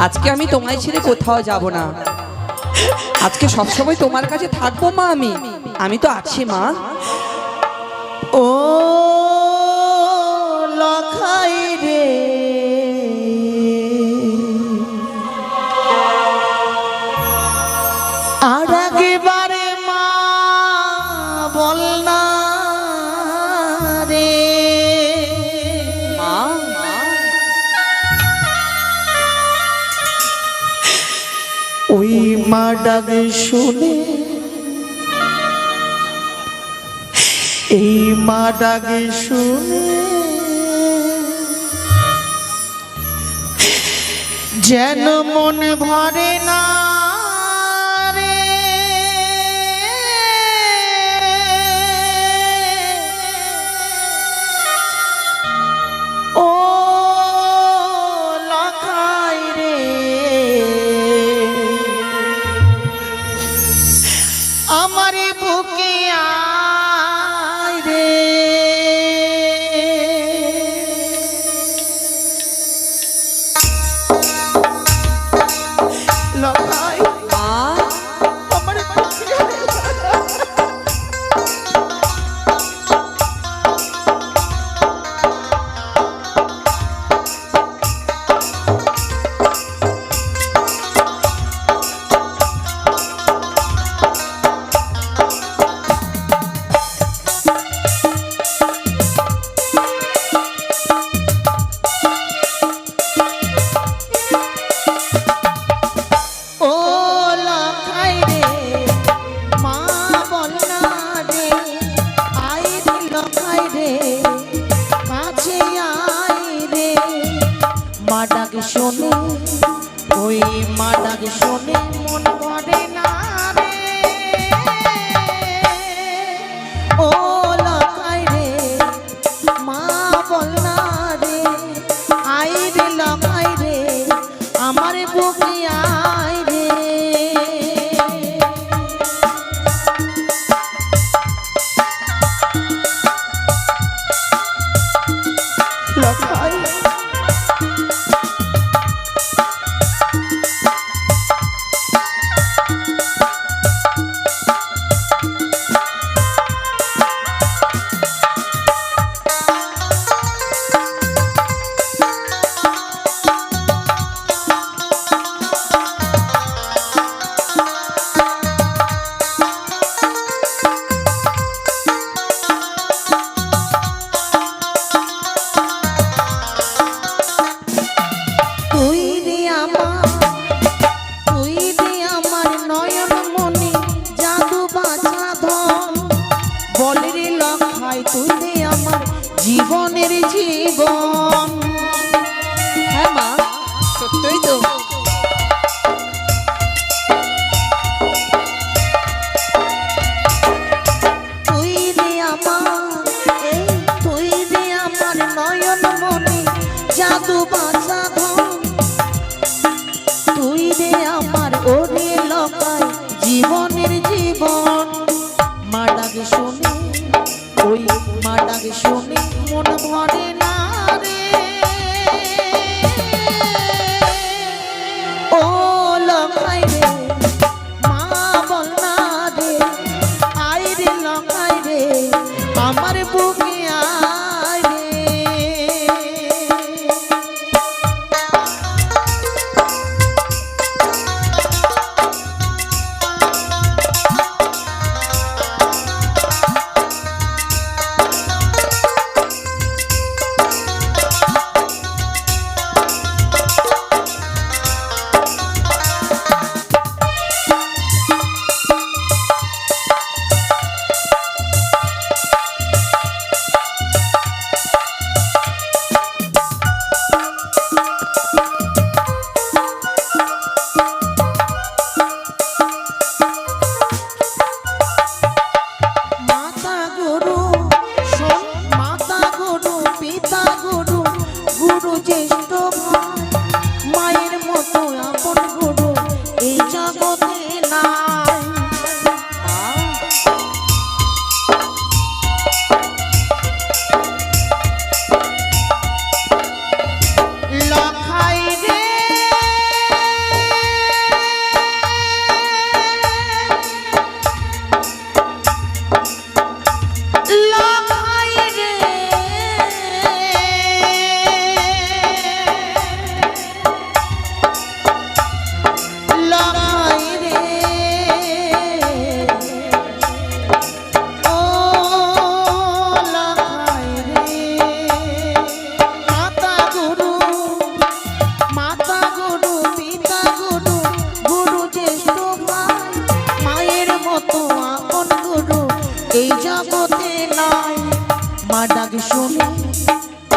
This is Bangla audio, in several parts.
আজকে আমি তোমায় ছেড়ে কোথাও যাব না। আজকে সবসময় তোমার কাছে থাকব মা আমি। আমি তো আছি মা। ও আর একবারে মা বল ডাক শুনে। এই মা ডাক শুনে। যেন মনে ভরে না। লতা শোনে ওই মা ডাক শোনে মন করে না রে। ও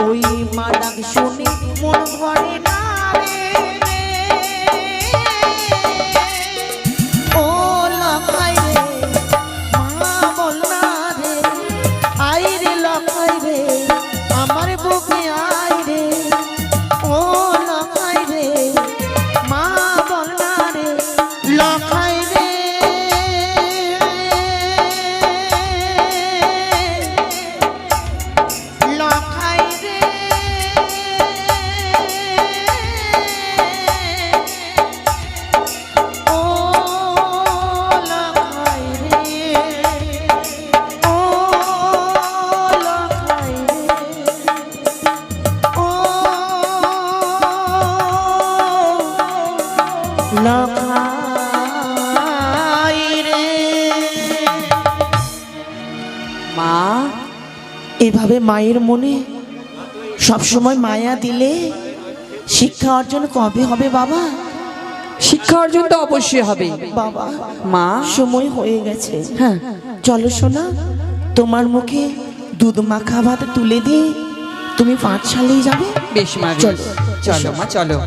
ওই মা ডাক শুনে মন ভরে না রে। ও লখাই রে, মা বল না রে আই রে লখাই রে। এভাবে মায়ের মনে সবসময় মায়া দিলে শিক্ষা অর্জন কবে হবে বাবা? শিক্ষা অর্জন তো অবশ্যই হবে। বাবা মা। সময় হয়ে গেছে। হ্যাঁ। চলো শোনা তোমার মুখে দুধ মাখা ভাত তুলে দিয়ে তুমি পাঠশালেই যাবে? বেশ মা চলো, চলো মা চলো।